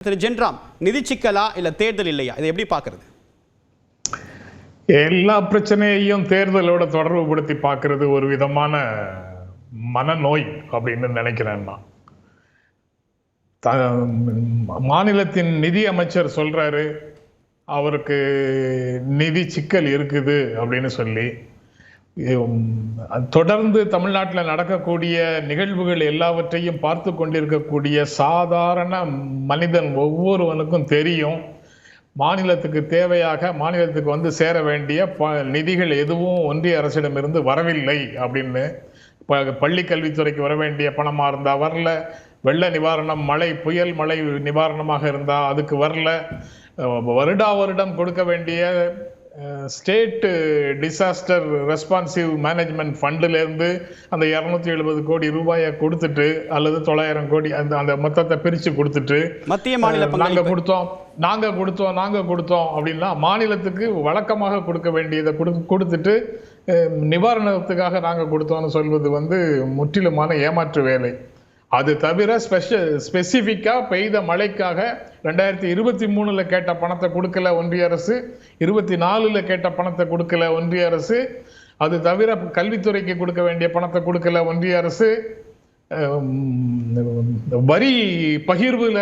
திரு ஜென்ராம் நிதி சிக்கலா இல்ல தேர்தல் இல்லையா? இதை எப்படி பாக்குறது எல்லா பிரச்சனையையும் தேர்தலோட தொடர்புபடுத்தி பார்க்கறது ஒரு விதமான மனநோய் அப்படின்னு நினைக்கிறேன் நான் த- மாநிலத்தின் நிதி அமைச்சர் சொல்றாரு அவருக்கு நிதி சிக்கல் இருக்குது அப்படின்னு சொல்லி. தொடர்ந்து தமிழ்நாட்டில் நடக்கக்கூடிய நிகழ்வுகள் எல்லாவற்றையும் பார்த்து கொண்டிருக்கக்கூடிய சாதாரண மனிதன் ஒவ்வொருவனுக்கும் தெரியும். மாநிலத்துக்கு தேவையாக மாநிலத்துக்கு வந்து சேர வேண்டிய ப நிதிகள் எதுவும் ஒன்றிய அரசிடமிருந்து வரவில்லை அப்படின்னு. ப- பள்ளி கல்வித்துறைக்கு வர வேண்டிய பணமாக இருந்தால் வரல. வெள்ள நிவாரணம் மழை புயல் மழை நிவாரணமாக இருந்தால் அதுக்கு வரல. வருடா வருடம் கொடுக்க வேண்டிய ஸ்டேட் டிசாஸ்டர் ரெஸ்பான்சிவ் மேனேஜ்மெண்ட் ஃபண்டுல இருந்து அந்த இரநூத்தி எழுபது கோடி ரூபாயை கொடுத்துட்டு அல்லது தொள்ளாயிரம் கோடி அந்த அந்த மொத்தத்தை பிரிச்சு கொடுத்துட்டு மத்திய மாநில நாங்க பங்களிப்பு. கொடுத்தோம் நாங்க கொடுத்தோம் நாங்க கொடுத்தோம் அப்படின்னா மாநிலத்துக்கு வழக்கமாக கொடுக்க வேண்டியதை கொடு கொடுத்துட்டு நிவாரணத்துக்காக நாங்க கொடுத்தோம்னு சொல்வது வந்து முற்றிலுமான ஏமாற்று வேலை. அது தவிர ஸ்பெஷல் ஸ்பெசிஃபிக்காக பெய்த மழைக்காக ரெண்டாயிரத்தி இருபத்தி மூணுல கேட்ட பணத்தை கொடுக்கல ஒன்றிய அரசு. இருபத்தி நாலில் கேட்ட பணத்தை கொடுக்கல ஒன்றிய அரசு. அது தவிர கல்வித்துறைக்கு கொடுக்க வேண்டிய பணத்தை கொடுக்கல ஒன்றிய அரசு. வரி பகிர்வுல